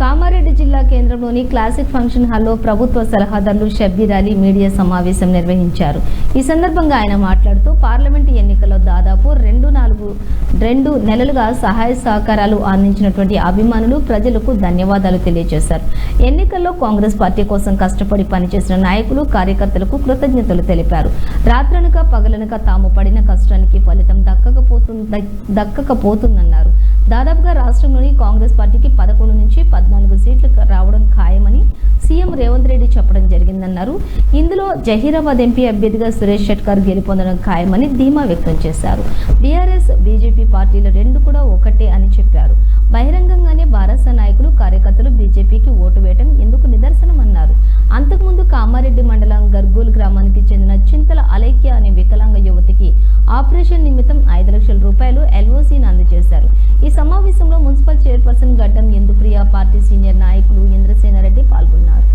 కామారెడ్డి జిల్లా కేంద్రంలోని classic function హాల్లో ప్రభుత్వ సలహాదారులు షబ్బీర్ అలీ మీడియా సమావేశం నిర్వహించారు. ఈ సందర్భంగా ఆయన మాట్లాడుతూ పార్లమెంటు ఎన్నికల్లో దాదాపు రెండు నాలుగు రెండు నెలలుగా సహాయ సహకారాలు అందించినటువంటి అభిమానులు ప్రజలకు ధన్యవాదాలు తెలియజేశారు. ఎన్నికల్లో కాంగ్రెస్ పార్టీ కోసం కష్టపడి పనిచేసిన నాయకులు కార్యకర్తలకు కృతజ్ఞతలు తెలిపారు. రాత్రనక పగలనక తాము పడిన కష్టానికి ఫలితం దక్కకపోతు దక్కకపోతుందన్నారు. దాదాపుగా రాష్ట్రంలోని కాంగ్రెస్ పార్టీకి పదకొండు నుంచి పద్నాలుగు సీట్లు రావడం ఖాయమని సీఎం రేవంత్ రెడ్డి చెప్పడం జరిగిందన్నారు. ఇందులో జహీరాబాద్ ఎంపీ అభ్యర్థిగా సురేష్ షెట్కర్ గెలుపొందడం ఖాయమని ధీమా వ్యక్తం చేశారు. బీఆర్ఎస్ బీజేపీ పార్టీలు రెండు కూడా ఒకటే అని చెప్పారు. బహిరంగంగానే భారత నాయకులు కార్యకర్తలు బీజేపీకి ఓటు వేయడం ఎందుకు నిదర్శనమన్నారు. అంతకుముందు కామారెడ్డి మండలం గర్గూల్ గ్రామానికి చెందిన చింతల అలైక్య అనే వికలాంగ యువతికి ఆపరేషన్ నిమిత్తం ఐదు లక్షల రూపాయలు ఎల్ఓసీని అందజేశారు ఈ సమావేశంలో మున్సిపల్ చైర్పర్సన్ గడ్డం ఇందుప్రియ పార్టీ సీనియర్ నాయకులు ఇంద్రసేనారెడ్డి పాల్గొన్నారు.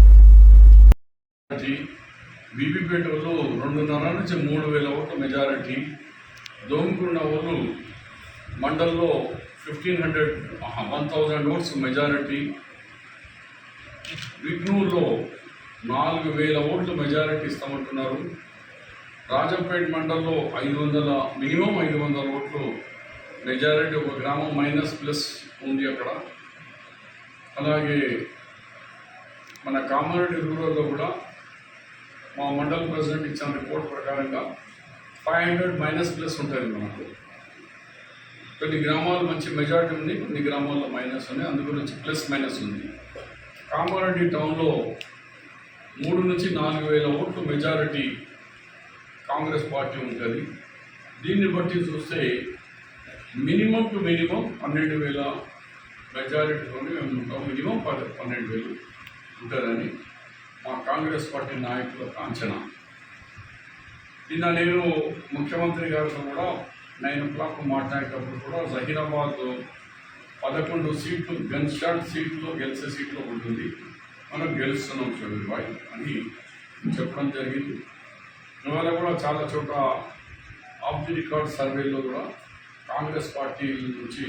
బీబీపేట వాళ్ళు రెండున్నర నుంచి మూడు వేల ఓట్ల మెజారిటీ దోమకున్న వాళ్ళు మండల్లో fifteen hundred one thousand votes majority విగ్నూర్లో నాలుగు వేల ఓట్లు మెజారిటీ ఇస్తామంటున్నారు. రాజంపేట మండల్లో ఐదు వందల మినిమం ఐదు వందల ఓట్లు మెజారిటీ ఒక గ్రామం మైనస్ ప్లస్ ఉంది అక్కడ. అలాగే మన కామారెడ్డి రూరల్లో కూడా మా మండల ప్రెసిడెంట్ ఇచ్చిన రిపోర్ట్ ప్రకారంగా ఫైవ్ హండ్రెడ్ మైనస్ ప్లస్ ఉంటుంది మనకు. కొన్ని గ్రామాలు మంచి మెజారిటీ ఉంది కొన్ని గ్రామాల్లో మైనస్ ఉంది అందు గురించి ప్లస్ మైనస్ ఉంది. కామారెడ్డి టౌన్లో మూడు నుంచి నాలుగు వేల ఓట్లు మెజారిటీ కాంగ్రెస్ పార్టీ ఉంటుంది. దీన్ని బట్టి చూస్తే మినిమం టు మినిమం పన్నెండు వేల మెజారిటీతోనే మేము ఉంటాం. మినిమం పది పన్నెండు వేలు ఉంటుందని మా కాంగ్రెస్ పార్టీ నాయకుల అంచనా. నిన్న నేను ముఖ్యమంత్రి గారితో కూడా నైన్ ఓ క్లాక్ మాట్లాడేటప్పుడు కూడా జహీరాబాద్ పదకొండు సీట్లు గన్ షాట్ సీట్లో గెలిచే సీట్లో ఉంటుంది. మనం గెలుస్తున్నాం చూడండి బాయ్ అని చెప్పడం జరిగింది. ఇవాళ కూడా చాలా చోట ఆఫ్ ది రికార్డ్ సర్వేలో కూడా కాంగ్రెస్ పార్టీ నుంచి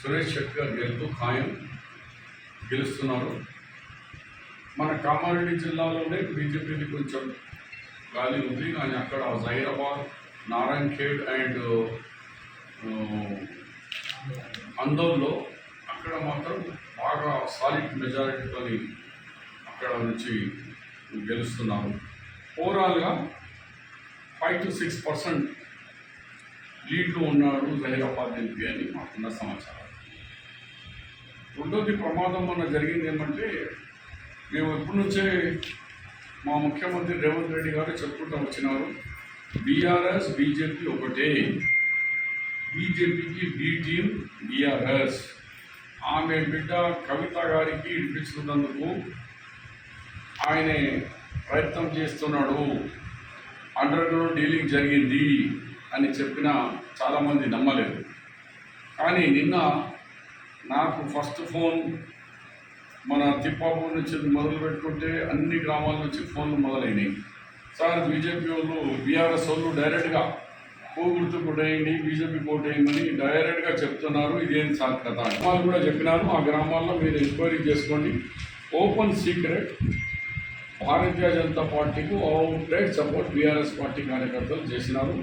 సురేష్ శెట్కర్ గెలుపు ఖాయం గెలుస్తున్నారు. మన కామారెడ్డి జిల్లాలోనే బీజేపీకి కొంచెం గాలి ఉంది. కానీ అక్కడ జైరాబాద్ నారాయణ్ ఖేడ్ అండ్ అందోల్లో అక్కడ మాత్రం బాగా సాలిడ్ మెజారిటీతో అక్కడ నుంచి గెలుస్తున్నారు ఓవరాల్గా ఫైవ్ టు సిక్స్ పర్సెంట్ లీడ్లో ఉన్నాడు జహీరాబాద్ ఎంపీ అని మాకున్న సమాచారం. రెండోది ప్రమాదం మొన్న జరిగింది ఏమంటే మేము ఎప్పటి నుంచే మా ముఖ్యమంత్రి రేవంత్ రెడ్డి గారు చెప్పుకుంటూ వచ్చినారు బీఆర్ఎస్ బీజేపీ ఒకటే. బీజేపీకి బీ టీం బీఆర్ఎస్. ఆమె బిడ్డ కవిత గారికి ఇప్పించుకున్నందుకు ఆయన ప్రయత్నం చేస్తున్నాడు. అండర్ గ్రౌండ్ డీలింగ్ జరిగింది అని చెప్పిన చాలామంది నమ్మలేదు. కానీ నిన్న నాకు ఫస్ట్ ఫోన్ మన తిప్పాపూర్ నుంచి మొదలు పెట్టుకుంటే అన్ని గ్రామాల నుంచి ఫోన్లు మొదలైనవి సార్ బీజేపీ వాళ్ళు బీఆర్ఎస్ వాళ్ళు డైరెక్ట్గా కోగుర్తు కొట్టేయండి బీజేపీ కోటేయమని డైరెక్ట్గా చెప్తున్నారు. ఇదేం సార్ కథ? వాళ్ళు కూడా చెప్పినారు ఆ గ్రామాల్లో మీరు ఎంక్వైరీ చేసుకోండి. ఓపెన్ సీక్రెట్ భారతీయ జనతా పార్టీకు అవుట్ సపోర్ట్ బీఆర్ఎస్ పార్టీ కార్యకర్తలు చేసినారు.